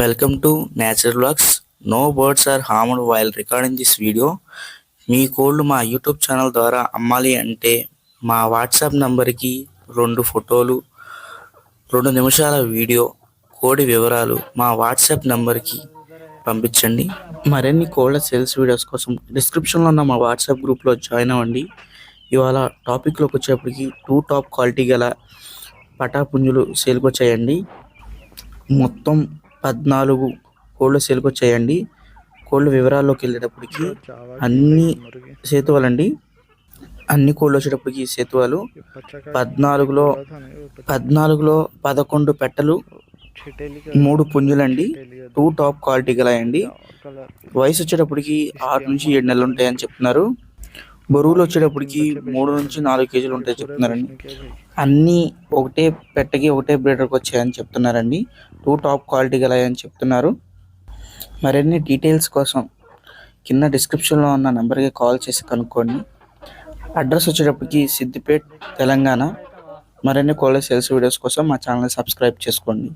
Welcome to Nature Vlogs. No birds are harmed while recording this video మీ కోళ్ళు మా YouTube channel ద్వారా అమ్మాలి అంటే మా వాట్సాప్ నంబర్కి రెండు ఫోటోలు రెండు నిమిషాల వీడియో కోడి వివరాలు మా వాట్సాప్ నంబర్కి పంపించండి. మరిన్ని కోళ్ళ సేల్స్ వీడియోస్ కోసం డిస్క్రిప్షన్లో ఉన్న మా వాట్సాప్ గ్రూప్లో జాయిన్ అవ్వండి. ఇవాళ టాపిక్లోకి వచ్చేప్పటికి టూ టాప్ క్వాలిటీ గల పటాపుంజులు సేల్కి వచ్చాయండి. మొత్తం పద్నాలుగు కోళ్ళు సేల్కి వచ్చాయండి కోళ్ళ వివరాల్లోకి వెళ్ళేటప్పటికి అన్ని సేతువాలండి. అన్ని కోళ్ళు వచ్చేటప్పటికి సేతువాలు. పద్నాలుగులో పద్నాలుగులో పదకొండు పెట్టలు మూడు పుంజులండి. టూ టాప్ క్వాలిటీ గలాయండి. వయసు వచ్చేటప్పటికి ఆరు నుంచి ఏడు నెలలు ఉంటాయని చెప్తున్నారు. బరువులు వచ్చేటప్పటికి మూడు నుంచి నాలుగు కేజీలు ఉంటాయి చెప్తున్నారండి. అన్నీ ఒకటే పెట్టకి ఒకటే బ్రీడర్కి వచ్చాయని చెప్తున్నారండి. టూ టాప్ క్వాలిటీ గలాయని చెప్తున్నారు. మరిన్ని డీటెయిల్స్ కోసం కింద డిస్క్రిప్షన్లో ఉన్న నెంబర్కి కాల్ చేసి కనుక్కోండి. అడ్రస్ వచ్చేటప్పటికి సిద్దిపేట్ తెలంగాణ. మరిన్ని కోళ్ళ సేల్స్ వీడియోస్ కోసం మా ఛానల్ని సబ్స్క్రైబ్ చేసుకోండి.